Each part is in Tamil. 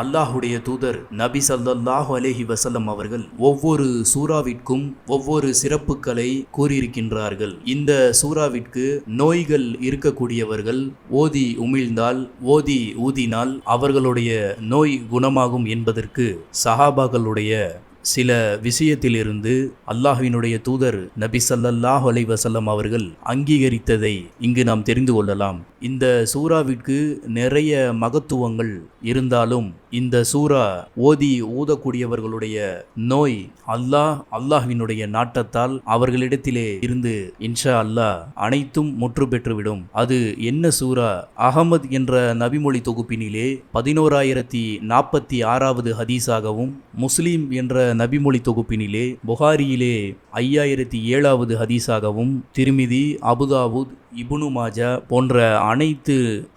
அல்லாஹுடைய தூதர் நபி சல்லாஹு அலேஹி வசல்லம் அவர்கள் ஒவ்வொரு சூறாவிற்கும் ஒவ்வொரு சிறப்புகளை கூறியிருக்கின்றார்கள். இந்த சூறாவிற்கு நோய்கள் இருக்கக்கூடியவர்கள் ஓதி உமிழ்ந்தால் ஓதி ஊதினால் அவர்களுடைய நோய் குணமாகும் என்பதற்கு சஹாபாக்களுடைய சில விஷயத்திலிருந்து அல்லாஹுவினுடைய தூதர் நபி சல்லல்லாஹ் அலைவசல்லம் அவர்கள் அங்கீகரித்ததை இங்கு நாம் தெரிந்து கொள்ளலாம். இந்த சூறாவிற்கு நிறைய மகத்துவங்கள் இருந்தாலும் இந்த சூறா ஓதி ஊதக்கூடியவர்களுடைய நோய் அல்லாஹ் அல்லாஹ்வினுடைய நாட்டத்தால் அவர்களிடத்திலே இருந்து இன்ஷா அல்லாஹ் அனைத்தும் முற்று பெற்றுவிடும். அது என்ன சூரா அகமது என்ற நபிமொழி தொகுப்பினிலே பதினோராயிரத்தி நாற்பத்தி ஆறாவது ஹதீஸாகவும் முஸ்லீம் என்ற நபிமொழி தொகுப்பினிலே புகாரியிலே ஐயாயிரத்தி ஏழாவது ஹதீஸாகவும் திருமிதி அபுதாவுத் இபுனு மாஜா போன்ற அனைத்து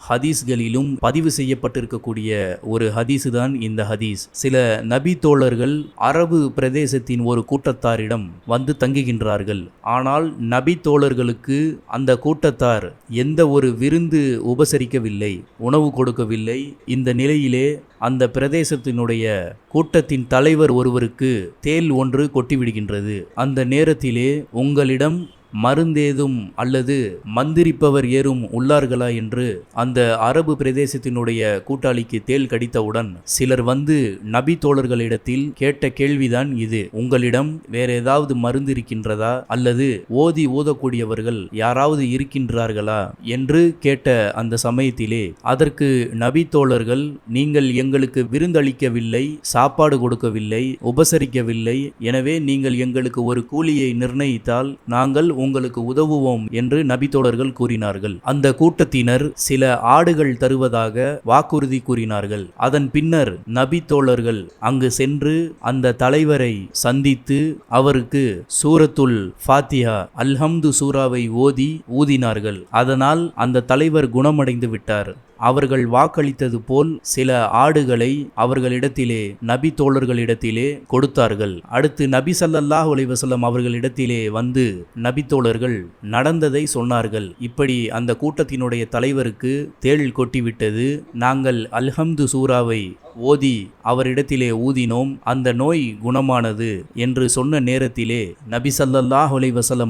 ஹதீஸ்களிலும் பதிவு செய்யப்பட்டிருக்கக்கூடிய ஒரு ஹதீஸு தான் இந்த ஹதீஸ். சில நபி தோழர்கள் அரபு பிரதேசத்தின் ஒரு கூட்டத்தாரிடம் வந்து தங்குகின்றார்கள். ஆனால் நபி தோழர்களுக்கு அந்த கூட்டத்தார் எந்த ஒரு விருந்து உபசரிக்கவில்லை உணவு கொடுக்கவில்லை. இந்த நிலையிலே அந்த பிரதேசத்தினுடைய கூட்டத்தின் தலைவர் ஒருவருக்கு தேல் ஒன்று கொட்டிவிடுகின்றது. அந்த நேரத்திலே உங்களிடம் மருந்தேதும் அல்லது மந்திரிப்பவர் ஏறும் உள்ளார்களா என்று அந்த அரபு பிரதேசத்தினுடைய கூட்டாளிக்கு தேல் கடித்தவுடன் சிலர் வந்து நபி தோழர்களிடத்தில் கேட்ட கேள்விதான் இது. உங்களிடம் வேற ஏதாவது மருந்து இருக்கின்றதா? அல்லது ஓதி ஓதக்கூடியவர்கள் யாராவது இருக்கின்றார்களா? என்று கேட்ட அந்த சமயத்திலே அதற்கு நபி தோழர்கள் நீங்கள் எங்களுக்கு விருந்தளிக்கவில்லை சாப்பாடு கொடுக்கவில்லை உபசரிக்கவில்லை. எனவே நீங்கள் எங்களுக்கு ஒரு கூலியை நிர்ணயித்தால் நாங்கள் உங்களுக்கு உதவுவோம் என்று நபித்தோழர்கள் கூறினார்கள். அந்த கூட்டத்தினர் சில ஆடுகள் தருவதாக வாக்குறுதி கூறினார்கள். அதன் பின்னர் நபித்தோழர்கள் அங்கு சென்று அந்த தலைவரை சந்தித்து அவருக்கு சூரத்துல் ஃபாத்தியா அல்ஹம்து சூராவை ஓதி ஊதினார்கள். அதனால் அந்த தலைவர் குணமடைந்து விட்டார். அவர்கள் வாக்களித்தது போல் சில ஆடுகளை அவர்களிடத்திலே நபி தோழர்களிடத்திலே கொடுத்தார்கள். அடுத்து நபி சல்லல்லாஹ் அலைஹி அவர்களிடத்திலே வந்து நபி தோழர்கள் நடந்ததை சொன்னார்கள். இப்படி அந்த கூட்டத்தினுடைய தலைவருக்கு தேள் கொட்டிவிட்டது. நாங்கள் அல்ஹம்து சூராவை ஓதி அவரிடத்திலே ஊதினோம் அந்த நோய் குணமானது என்று சொன்ன நேரத்திலே நபி ஸல்லல்லாஹு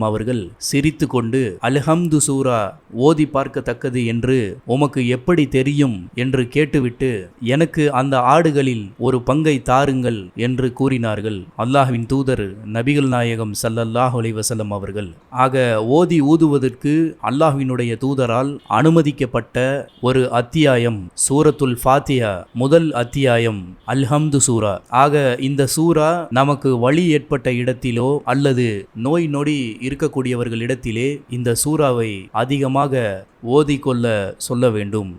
அவர்கள் சிரித்து கொண்டு அல்ஹம்து சூரா ஓதி பார்க்கத்தக்கது என்று உமக்கு எப்படி தெரியும்? என்று கேட்டுவிட்டு எனக்கு அந்த ஆடுகளில் ஒரு பங்கை தாருங்கள் என்று கூறினார்கள். அல்லாஹ்வின் தூதர் நபிகள் நாயகம் சல்லல்லாஹ் அலைஹி வசலம் அவர்கள். ஆக ஓதி ஊதுவதற்கு அல்லாஹ்வினுடைய தூதரால் அனுமதிக்கப்பட்ட ஒரு அத்தியாயம் சூரத்துல் ஃபாத்தியா முதல் அத்தியாயம் அல்ஹம்து சூரா. ஆக இந்த சூரா நமக்கு வழி ஏற்பட்ட இடத்திலோ அல்லது நோய் நொடி இருக்கக்கூடியவர்களிடத்திலே இந்த சூறாவை அதிகமாக ஓதிக்கொள்ள சொல்ல வேண்டும்.